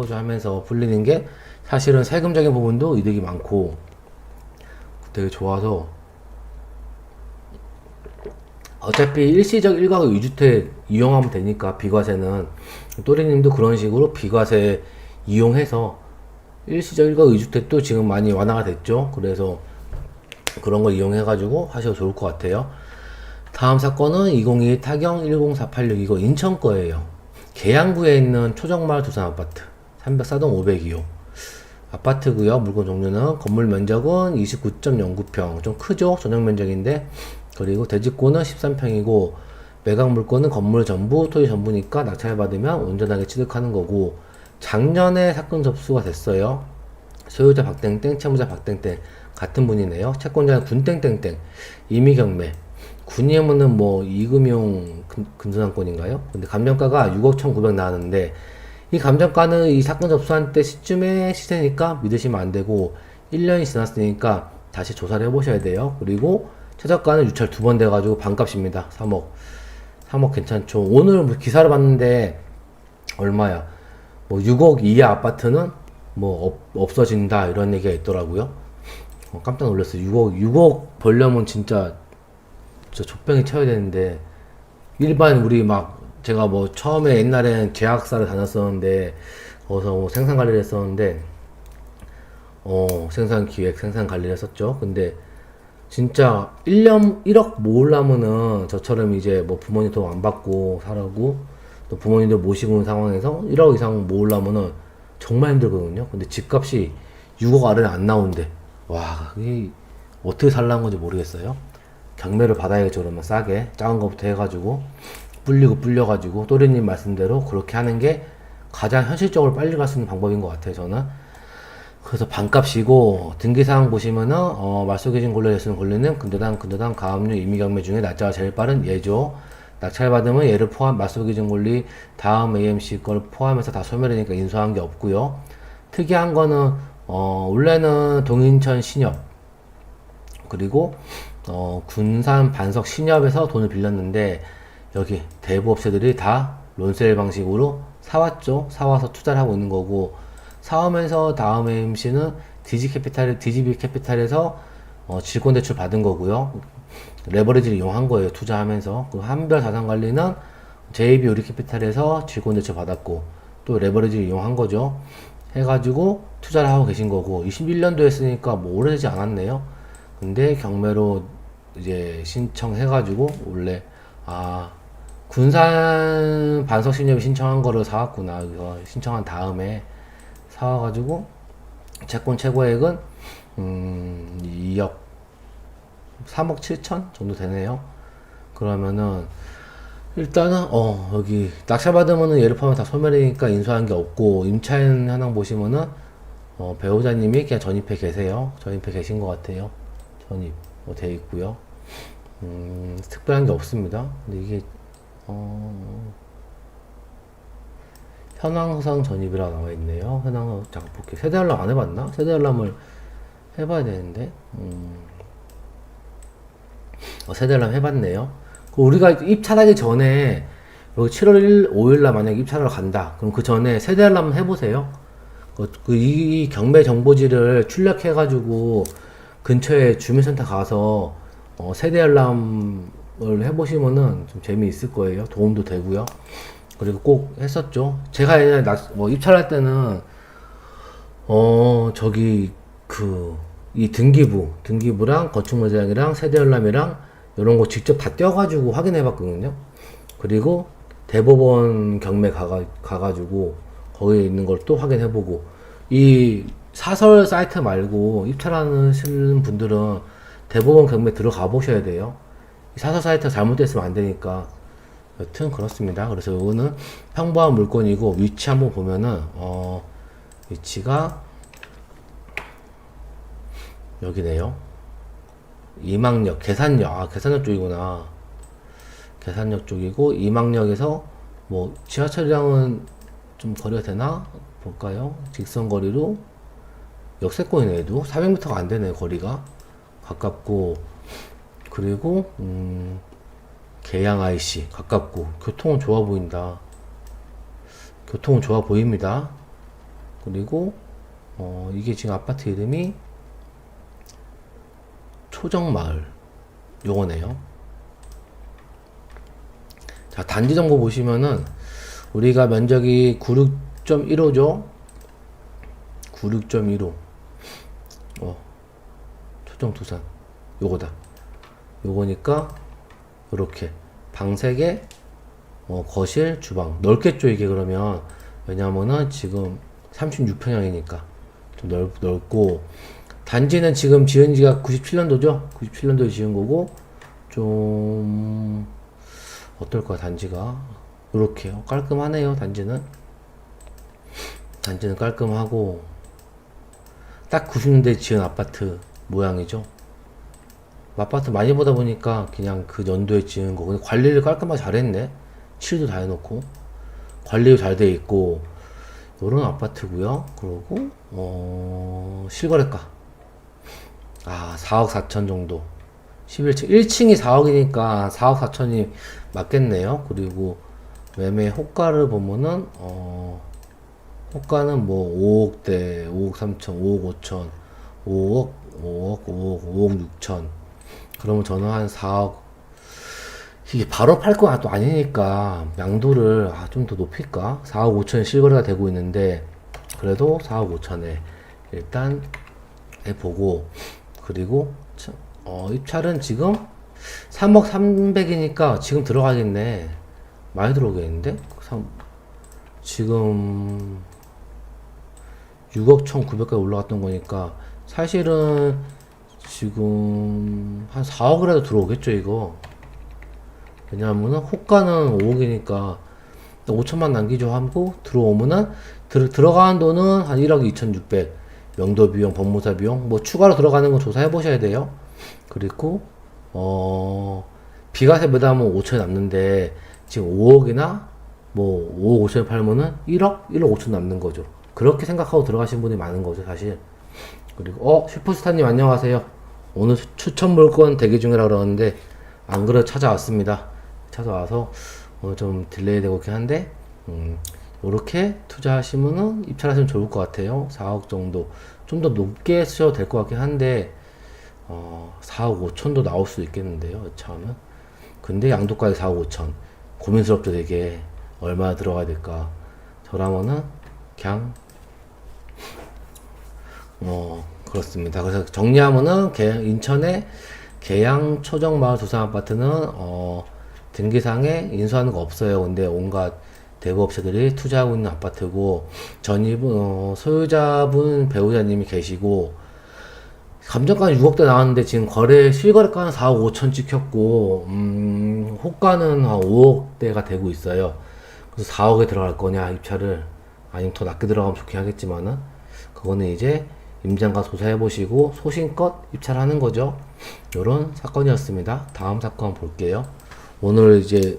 찍어줘 하면서 불리는 게 사실은 세금적인 부분도 이득이 많고 되게 좋아서 어차피 일시적 일가구 2주택 이용하면 되니까 비과세는 또리님도 그런 식으로 비과세 이용해서 일시적 일가구 2주택도 지금 많이 완화가 됐죠. 그래서 그런 걸 이용해 가지고 하셔도 좋을 것 같아요. 다음 사건은 202 타경 10486 이거 인천 거예요. 계양구에 있는 초정마을 두산 아파트 304동 502호 아파트고요. 물건 종류는 건물 면적은 29.09평 좀 크죠. 전용 면적인데 그리고 대지권은 13평이고 매각 물건은 건물 전부 토지 전부니까 낙찰 받으면 온전하게 취득하는 거고 작년에 사건 접수가 됐어요. 소유자 박땡땡, 채무자 박땡땡 같은 분이네요. 채권자는 군땡땡땡 이미 경매. 군이면은 뭐 이금용 금- 금전환권인가요? 근데 감정가가 6억 1,900 나왔는데 이 감정가는 이 사건 접수한 때 시점의 시세니까 믿으시면 안 되고 1년이 지났으니까 다시 조사를 해보셔야 돼요. 그리고 최저가는 유찰 두 번 돼가지고 반값입니다. 3억. 3억 괜찮죠. 오늘 뭐 기사를 봤는데 얼마야? 뭐 6억 이하 아파트는 뭐 없, 없어진다 이런 얘기가 있더라고요. 어, 깜짝 놀랐어요. 6억 6억 벌려면 진짜 진짜 족병이 쳐야 되는데 일반 우리 막 제가 뭐 처음에 옛날엔 제약사를 다녔었는데 거기서 뭐 생산 관리를 했었는데 어 생산 기획 생산 관리를 했었죠. 근데 진짜 1년 1억 모으려면은 저처럼 이제 뭐 부모님 돈 안 받고 살고 또 부모님들 모시고 있는 상황에서 1억 이상 모으려면은 정말 힘들거든요. 근데 집값이 6억 아래는 안 나오는데 와, 이 어떻게 살라는 건지 모르겠어요. 경매를 받아야겠죠. 그러면 싸게 작은 거부터 해가지고 불리고 불려가지고 또리님 말씀대로 그렇게 하는 게 가장 현실적으로 빨리 갈 수 있는 방법인 것 같아요. 저는. 그래서 반값이고 등기사항 보시면은 어, 말소기준 권리에서는 권리는 근저당 근저당 가압류 임의경매 중에 날짜가 제일 빠른 예죠. 낙찰 받으면 얘를 포함 말소기준 권리 다음 AMC 걸 포함해서 다 소멸이니까 인수한 게 없고요. 특이한 거는 어, 원래는 동인천 신협 그리고 어, 군산 반석 신협에서 돈을 빌렸는데 여기 대부 업체들이 다 론셀 방식으로 사왔죠. 사와서 투자를 하고 있는 거고 사오면서 다음 AMC는 디지 캐피탈, 디지비 캐피탈에서 어, 질권 대출 받은 거고요. 레버리지를 이용한 거예요. 투자하면서 그 한별 자산 관리는 JB 우리 캐피탈에서 질권 대출 받았고 또 레버리지를 이용한 거죠. 해가지고 투자를 하고 계신 거고 21년도 했으니까 뭐 오래되지 않았네요. 근데 경매로 이제 신청해가지고 원래 아 군산 반석 신협이 신청한 거를 사왔구나. 그래서 신청한 다음에 사와가지고 채권 최고액은 음 2억 3억 7천 정도 되네요. 그러면은 일단은 어 여기 낙찰 받으면은 얘를 포함해 다 소멸이니까 인수한 게 없고 임차인 현황 보시면은 어 배우자님이 그냥 전입해 계세요. 전입해 계신 것 같아요. 전입 뭐 돼 있고요. 음 특별한 게 없습니다. 근데 이게 어 현황상 전입이라 나와 있네요. 현황 잠깐 볼게요. 세대 알람 안 해봤나? 세대 알람을 해봐야 되는데. 음. 어, 세대 알람 해봤네요. 그 우리가 입찰하기 전에 여기 7월 1, 5일날 만약 입찰하러 간다. 그럼 그 전에 세대 알람 해보세요. 그, 그 이, 이 경매 정보지를 출력해가지고 근처에 주민센터 가서 어, 세대 알람 을 해보시면은 좀 재미있을 거예요. 도움도 되고요. 그리고 꼭 했었죠. 제가 예전에 낙- 뭐 입찰할 때는 어 저기 그 이 등기부 등기부랑 건축물장이랑 세대 알람이랑 이런 거 직접 다 떼어가지고 확인해봤거든요. 그리고 대법원 경매 가가 가가지고 거기에 있는 걸 또 확인해보고 이 사설 사이트 말고 입찰하는 분들은 대법원 경매 들어가 보셔야 돼요. 이 사설 사이트가 잘못됐으면 안 되니까. 여튼 그렇습니다. 그래서 이거는 평범한 물건이고 위치 한번 보면은 어 위치가 여기네요. 이망역, 계산역, 아 계산역 쪽이구나. 계산역 쪽이고 이망역에서 뭐 지하철이랑은 좀 거리가 되나 볼까요? 직선 거리로 역세권이네 얘도 400m가 안 되네 거리가 가깝고 그리고 음 계양 IC 가깝고 교통은 좋아 보인다. 교통은 좋아 보입니다. 그리고 어, 이게 지금 아파트 이름이 초정마을 요거네요. 자, 단지 정보 보시면은 우리가 면적이 96.15죠. 96.15. 어. 초정 두산. 요거다. 요거니까 요렇게 방 3개 어, 거실, 주방. 넓겠죠 이게 그러면 왜냐면은 지금 36평형이니까 좀 넓, 넓고 단지는 지금 지은 지가 97년도죠? 97년도에 지은 거고 좀 어떨까 단지가? 이렇게. 깔끔하네요 단지는. 단지는 깔끔하고 딱 90년대 지은 아파트 모양이죠 아파트 많이 보다 보니까 그냥 그 연도에 지은 거. 근데 관리를 깔끔하게 잘했네. 칠도 다 해놓고. 관리도 잘 돼 있고. 요런 아파트고요. 그리고 어 실거래가. 아 4억 4천 정도. 11층. 1층이 4억이니까 4억 4천이 맞겠네요. 그리고 매매 호가를 보면은 어 호가는 뭐 5억대 5억 3천 5억 5천 5억 5억 5억 5억 6천 그러면 저는 한 4억 이게 바로 팔거또 아니니까 양도를 아, 좀 더 높일까? 4억 5천에 실거래가 되고 있는데 그래도 4억 5천에 일단 해보고 그리고 차- 어, 입찰은 지금 3억 300이니까 지금 들어가겠네 많이 들어오겠는데 삼- 지금 6억 1,900까지 올라갔던 거니까 사실은 지금 한 4억이라도 들어오겠죠 이거 왜냐하면은 호가는 5억이니까 5천만 남기죠 하고 들어오면은 들, 들어가는 돈은 한 1억 2,600 명도 비용, 법무사 비용 뭐 추가로 들어가는 건 조사해 보셔야 돼요. 그리고 어 비과세 매담은 5천이 남는데 지금 5억이나 뭐 5억 5천에 팔면은 1억, 1억 5천 남는 거죠. 그렇게 생각하고 들어가신 분이 많은 거죠, 사실. 그리고 어 슈퍼스타님 안녕하세요. 오늘 추- 추천 물건 대기 중이라 그러는데 안 그래 찾아왔습니다. 찾아와서 오늘 좀 딜레이 되고 있긴 한데 음, 이렇게 투자하시면은 입찰하시면 좋을 것 같아요. 4억 정도 좀 더 높게 쓰셔도 될 것 같긴 한데 어, 4억 5천도 나올 수 있겠는데요. 처음은 근데 양도가에 4억 5천 고민스럽죠 되게 얼마나 들어가야 될까 저라면은 그냥 어 그렇습니다. 그래서 정리하면은 개- 인천의 계양 초정마을 두산 아파트는 어 등기상에 인수하는 거 없어요. 근데 온갖 대부업체들이 투자하고 있는 아파트고 전입은 어, 소유자분 배우자님이 계시고 감정가는 6억대 나왔는데 지금 거래 실거래가는 4억 5천 찍혔고 음, 호가는 한 5억대가 되고 있어요. 그래서 4억에 들어갈 거냐 입찰을 아니면 더 낮게 들어가면 좋긴 하겠지만은 그거는 이제 임장가 조사해 보시고 소신껏 입찰하는 거죠. 요런 사건이었습니다. 다음 사건 볼게요. 오늘 이제